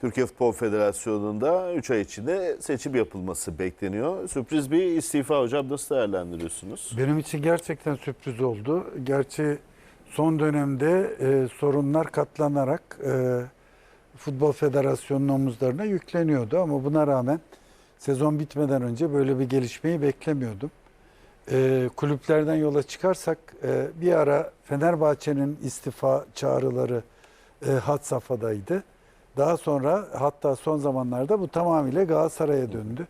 Türkiye Futbol Federasyonu'nda 3 ay içinde seçim yapılması bekleniyor. Sürpriz bir istifa hocam nasıl değerlendiriyorsunuz? Benim için gerçekten sürpriz oldu. Gerçi son dönemde e, sorunlar katlanarak e, Futbol Federasyonu'nun omuzlarına yükleniyordu ama buna rağmen sezon bitmeden önce böyle bir gelişmeyi beklemiyordum. E, kulüplerden yola çıkarsak e, bir ara Fenerbahçe'nin istifa çağrıları e, had safhadaydı. Daha sonra hatta son zamanlarda bu tamamıyla Galatasaray'a döndü.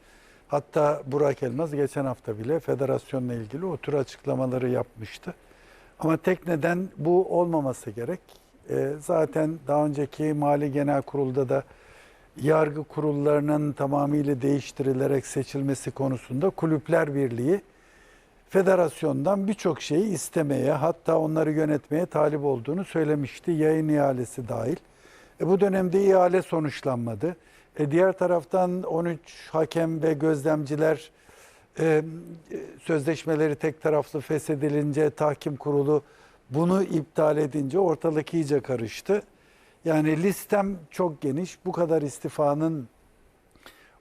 Hatta Burak Elmaz geçen hafta bile federasyonla ilgili o tür açıklamaları yapmıştı. Ama tek neden bu olmaması gerek. Ee, zaten daha önceki Mali Genel Kurul'da da yargı kurullarının tamamıyla değiştirilerek seçilmesi konusunda Kulüpler Birliği federasyondan birçok şeyi istemeye hatta onları yönetmeye talip olduğunu söylemişti. Yayın ihalesi dahil. E, bu dönemde ihale sonuçlanmadı. E, diğer taraftan 13 hakem ve gözlemciler e, sözleşmeleri tek taraflı feshedilince tahkim kurulu bunu iptal edince ortalık iyice karıştı. Yani listem çok geniş. Bu kadar istifanın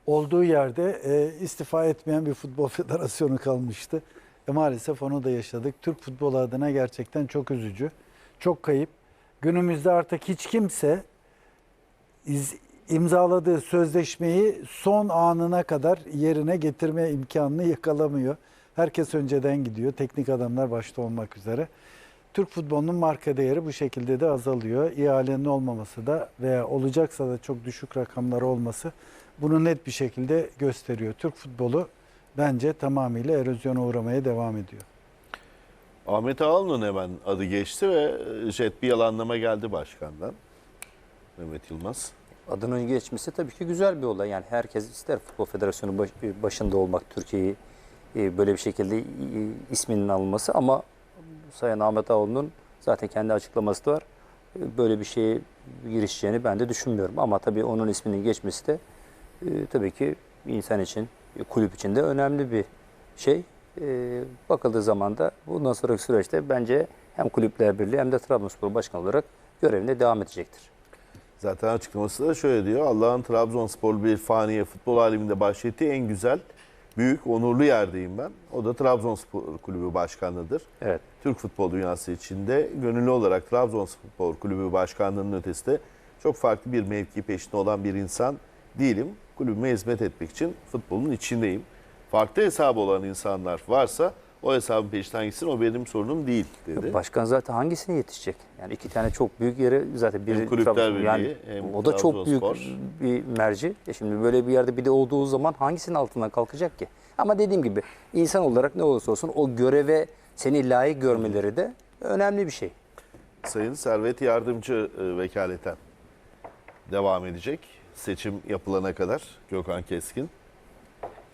olduğu yerde e, istifa etmeyen bir futbol federasyonu kalmıştı. E, maalesef onu da yaşadık. Türk futbolu adına gerçekten çok üzücü. Çok kayıp. Günümüzde artık hiç kimse iz- imzaladığı sözleşmeyi son anına kadar yerine getirme imkanını yakalamıyor. Herkes önceden gidiyor. Teknik adamlar başta olmak üzere. Türk futbolunun marka değeri bu şekilde de azalıyor. İhalenin olmaması da veya olacaksa da çok düşük rakamları olması bunu net bir şekilde gösteriyor. Türk futbolu bence tamamıyla erozyona uğramaya devam ediyor. Ahmet Ağaoğlu'nun hemen adı geçti ve jet bir yalanlama geldi başkandan. Mehmet Yılmaz. Adının geçmesi tabii ki güzel bir olay. Yani herkes ister Futbol Federasyonu baş- başında olmak, Türkiye'yi e, böyle bir şekilde isminin alınması ama Sayın Ahmet Ağoğlu'nun zaten kendi açıklaması da var. E, Böyle bir şeye girişeceğini ben de düşünmüyorum. Ama tabii onun isminin geçmesi de e, tabii ki insan için, kulüp için de önemli bir şey. Bakıldığı zaman da bundan sonraki süreçte bence hem Kulüpler Birliği hem de Trabzonspor Başkanı olarak görevine devam edecektir. Zaten açıklaması da şöyle diyor. Allah'ın Trabzonspor bir faniye futbol aleminde bahşettiği en güzel, büyük, onurlu yerdeyim ben. O da Trabzonspor Kulübü Başkanı'dır. Evet. Türk futbol dünyası içinde gönüllü olarak Trabzonspor Kulübü Başkanlığı'nın ötesinde çok farklı bir mevki peşinde olan bir insan değilim. Kulübüme hizmet etmek için futbolun içindeyim. Farklı hesabı olan insanlar varsa o hesabın peşinden gitsin o benim sorunum değil dedi. Başkan zaten hangisine yetişecek? Yani iki tane çok büyük yere zaten bir Hem Kulüpler Birliği, yani hem o da çok büyük bir merci. E şimdi böyle bir yerde bir de olduğu zaman hangisinin altından kalkacak ki? Ama dediğim gibi insan olarak ne olursa olsun o göreve seni layık görmeleri de önemli bir şey. Sayın Servet Yardımcı e, vekaleten devam edecek. Seçim yapılana kadar Gökhan Keskin.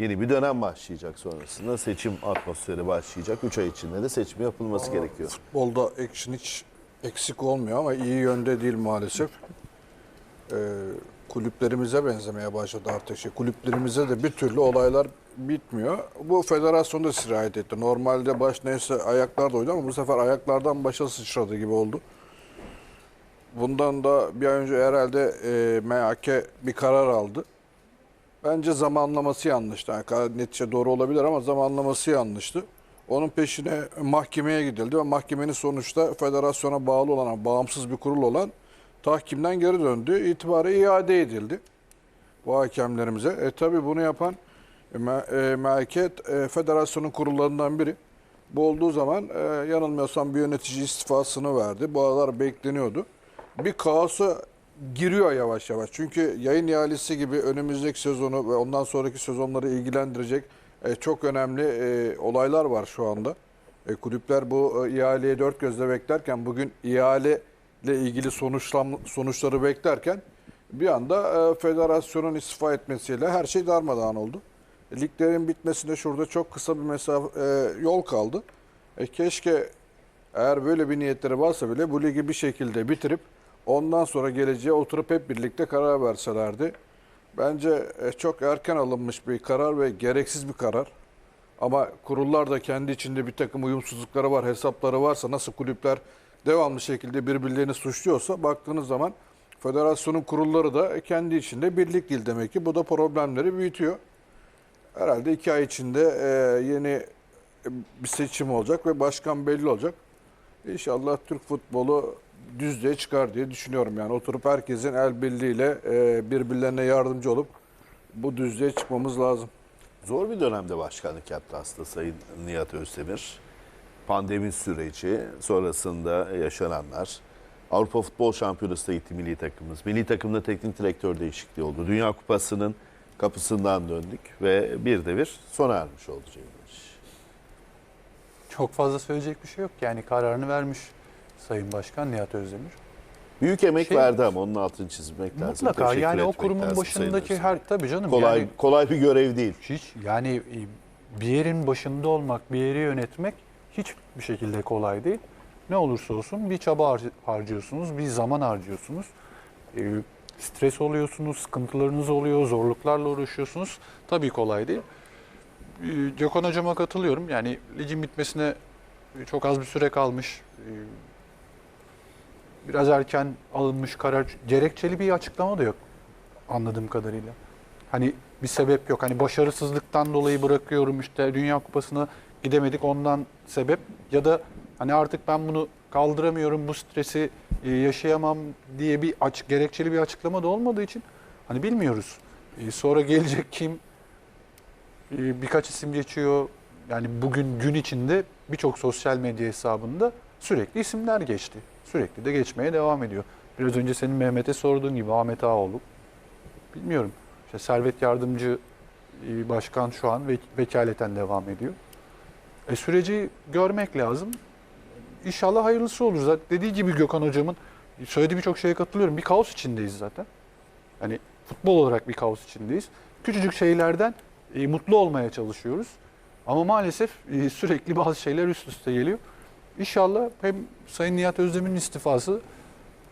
Yeni bir dönem başlayacak sonrasında. Seçim atmosferi başlayacak. 3 ay içinde de seçim yapılması gerekiyor. Futbolda action hiç eksik olmuyor ama iyi yönde değil maalesef. Ee, kulüplerimize benzemeye başladı artık. Şey. Kulüplerimize de bir türlü olaylar bitmiyor. Bu federasyonda sirayet etti. Normalde baş neyse ayaklar oydu ama bu sefer ayaklardan başa sıçradı gibi oldu. Bundan da bir ay önce herhalde e, MHK bir karar aldı. Bence zamanlaması yanlıştı. Yani netice doğru olabilir ama zamanlaması yanlıştı. Onun peşine mahkemeye gidildi ve mahkemenin sonuçta federasyona bağlı olan, bağımsız bir kurul olan tahkimden geri döndü. İtibarı iade edildi bu hakemlerimize. E tabi bunu yapan e, e, e, federasyonun kurullarından biri. Bu olduğu zaman e, yanılmıyorsam bir yönetici istifasını verdi. Bu aralar bekleniyordu. Bir kaosa giriyor yavaş yavaş. Çünkü yayın ihalesi gibi önümüzdeki sezonu ve ondan sonraki sezonları ilgilendirecek e, çok önemli e, olaylar var şu anda. E, kulüpler bu e, ihaleyi dört gözle beklerken bugün ihale ile ilgili sonuçlan, sonuçları beklerken bir anda federasyonun istifa etmesiyle her şey darmadağın oldu. Liglerin bitmesine şurada çok kısa bir mesafe yol kaldı. E, keşke eğer böyle bir niyetleri varsa bile bu ligi bir şekilde bitirip ondan sonra geleceğe oturup hep birlikte karar verselerdi. Bence e, çok erken alınmış bir karar ve gereksiz bir karar. Ama kurullar da kendi içinde bir takım uyumsuzlukları var, hesapları varsa nasıl kulüpler devamlı şekilde birbirlerini suçluyorsa baktığınız zaman Federasyonun kurulları da kendi içinde birlik değil demek ki. Bu da problemleri büyütüyor. Herhalde iki ay içinde e, yeni bir seçim olacak ve başkan belli olacak. İnşallah Türk futbolu düzlüğe çıkar diye düşünüyorum. Yani oturup herkesin el birliğiyle e, birbirlerine yardımcı olup bu düzlüğe çıkmamız lazım. Zor bir dönemde başkanlık yaptı aslında Sayın Nihat Özdemir. Pandemi süreci, sonrasında yaşananlar. Avrupa Futbol Şampiyonası'na gitti milli takımımız. Milli takımda teknik direktör değişikliği oldu. Dünya Kupası'nın kapısından döndük ve bir de bir sona ermiş oldu Cemil. Çok fazla söyleyecek bir şey yok. Yani kararını vermiş Sayın Başkan Nihat Özdemir. Büyük emek Şey- verdi ama onun altını çizmek lazım. Mutlaka yani o kurumun lazım başındaki her tabii canım kolay yani kolay bir görev değil. hiç yani e, bir yerin başında olmak, bir yeri yönetmek hiçbir şekilde kolay değil. Ne olursa olsun bir çaba harc- harcıyorsunuz, bir zaman harcıyorsunuz. E, stres oluyorsunuz, sıkıntılarınız oluyor, zorluklarla uğraşıyorsunuz. Tabii kolay değil. E, Gökhan Hocam'a katılıyorum. Yani ligin bitmesine çok az bir süre kalmış. Biraz erken alınmış karar. Gerekçeli bir açıklama da yok anladığım kadarıyla. Hani bir sebep yok. Hani başarısızlıktan dolayı bırakıyorum işte Dünya Kupası'na gidemedik ondan sebep ya da hani artık ben bunu kaldıramıyorum bu stresi e, yaşayamam diye bir aç, gerekçeli bir açıklama da olmadığı için hani bilmiyoruz. E, Sonra gelecek kim e, birkaç isim geçiyor. Yani bugün gün içinde birçok sosyal medya hesabında sürekli isimler geçti. Sürekli de geçmeye devam ediyor. Biraz önce senin Mehmet'e sorduğun gibi Ahmet Ağoğlu. Bilmiyorum. İşte Servet Yardımcı e, Başkan şu an ve vekaleten devam ediyor. E, süreci görmek lazım. İnşallah hayırlısı olur. Zaten dediği gibi Gökhan Hocam'ın söylediği birçok şeye katılıyorum. Bir kaos içindeyiz zaten. Hani futbol olarak bir kaos içindeyiz. Küçücük şeylerden e, mutlu olmaya çalışıyoruz. Ama maalesef e, sürekli bazı şeyler üst üste geliyor. İnşallah hem Sayın Nihat Özdemir'in istifası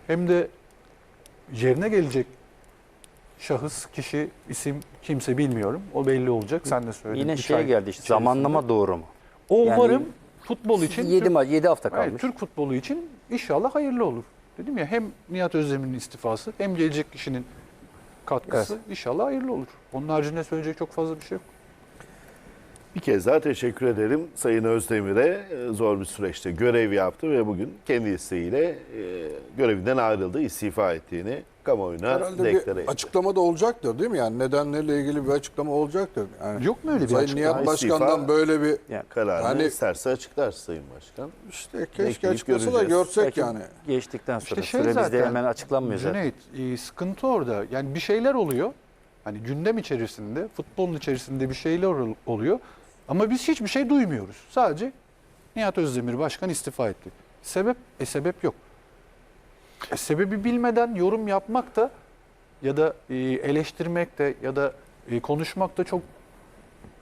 hem de yerine gelecek şahıs, kişi, isim kimse bilmiyorum. O belli olacak. Sen de söyledin. Yine şeye geldi işte içerisinde. zamanlama doğru mu? O Yani umarım futbol için 7 Türk- maç 7 hafta kalmış. Hayır, Türk futbolu için inşallah hayırlı olur. Dedim ya hem Nihat Özdemir'in istifası hem gelecek kişinin katkısı inşallah hayırlı olur. Onun haricinde söyleyecek çok fazla bir şey yok. Bir kez daha teşekkür ederim Sayın Özdemir'e. Ee, Zor bir süreçte görev yaptı ve bugün kendi isteğiyle e, görevinden ayrıldı, istifa ettiğini kamuoyuna Herhalde deklare etti. açıklama da olacaktır değil mi? Yani nedenlerle ilgili bir açıklama olacaktır. Yani Yok mu öyle bir Sayın açıklama? Nihat İstifa- Başkan'dan böyle bir Kararını Yani- isterse açıklar Sayın Başkan. işte keşke açıklasa da görsek Belki yani. geçtikten sonra İşte şey süre bizde zaten, hemen açıklanmıyor zaten. Cüneyt, e, sıkıntı orada. Yani bir şeyler oluyor. Hani gündem içerisinde, futbolun içerisinde bir şeyler ol- oluyor. Ama biz hiçbir şey duymuyoruz. Sadece Nihat Özdemir Başkan istifa etti. Sebep? E sebep yok. E, sebebi bilmeden yorum yapmak da ya da e, eleştirmek de ya da e, konuşmak da çok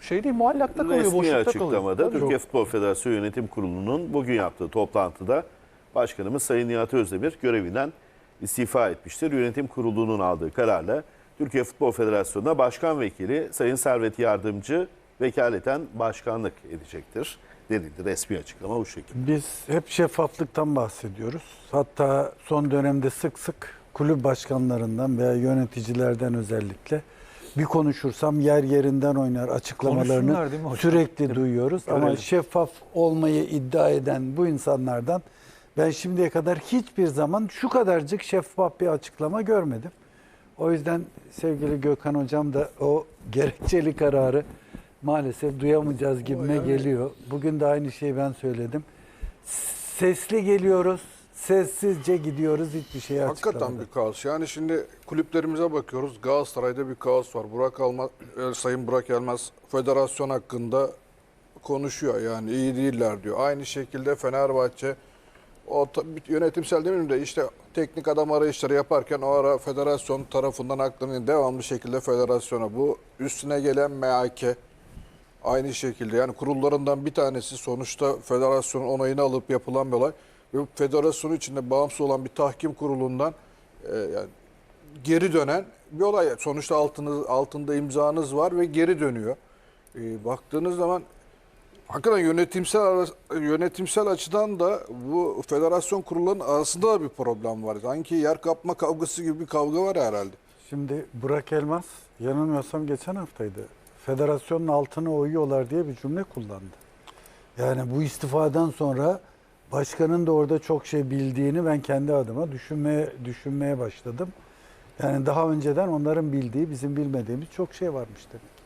şey değil, muallakta kalıyor, Resmi boşlukta açıklamada kalıyor. Türkiye Futbol Federasyonu Yönetim Kurulu'nun bugün yaptığı toplantıda Başkanımız Sayın Nihat Özdemir görevinden istifa etmiştir. Yönetim Kurulu'nun aldığı kararla Türkiye Futbol Federasyonu'na Başkan Vekili Sayın Servet Yardımcı vekaleten başkanlık edecektir denildi. Resmi açıklama bu şekilde. Biz hep şeffaflıktan bahsediyoruz. Hatta son dönemde sık sık kulüp başkanlarından veya yöneticilerden özellikle bir konuşursam yer yerinden oynar açıklamalarını sürekli duyuyoruz. Ama Görelim. şeffaf olmayı iddia eden bu insanlardan ben şimdiye kadar hiçbir zaman şu kadarcık şeffaf bir açıklama görmedim. O yüzden sevgili Gökhan Hocam da o gerekçeli kararı maalesef duyamayacağız gibime geliyor. Bugün de aynı şeyi ben söyledim. Sesli geliyoruz, sessizce gidiyoruz hiçbir şey açıklamadan. Hakikaten bir kaos. Yani şimdi kulüplerimize bakıyoruz. Galatasaray'da bir kaos var. Burak Almaz, e, Sayın Burak Elmez federasyon hakkında konuşuyor. Yani iyi değiller diyor. Aynı şekilde Fenerbahçe o yönetimsel demeyeyim de işte teknik adam arayışları yaparken o ara federasyon tarafından aklının devamlı şekilde federasyona bu üstüne gelen MHK aynı şekilde yani kurullarından bir tanesi sonuçta federasyonun onayını alıp yapılan bir olay ve bu federasyonu içinde bağımsız olan bir tahkim kurulundan e, yani geri dönen bir olay. Sonuçta altınız, altında imzanız var ve geri dönüyor. E, baktığınız zaman Hakikaten yönetimsel yönetimsel açıdan da bu federasyon kurullarının arasında da bir problem var. Sanki yer kapma kavgası gibi bir kavga var herhalde. Şimdi Burak Elmas yanılmıyorsam geçen haftaydı. Federasyonun altına oyuyorlar diye bir cümle kullandı. Yani bu istifadan sonra başkanın da orada çok şey bildiğini ben kendi adıma düşünmeye düşünmeye başladım. Yani daha önceden onların bildiği, bizim bilmediğimiz çok şey varmış demek.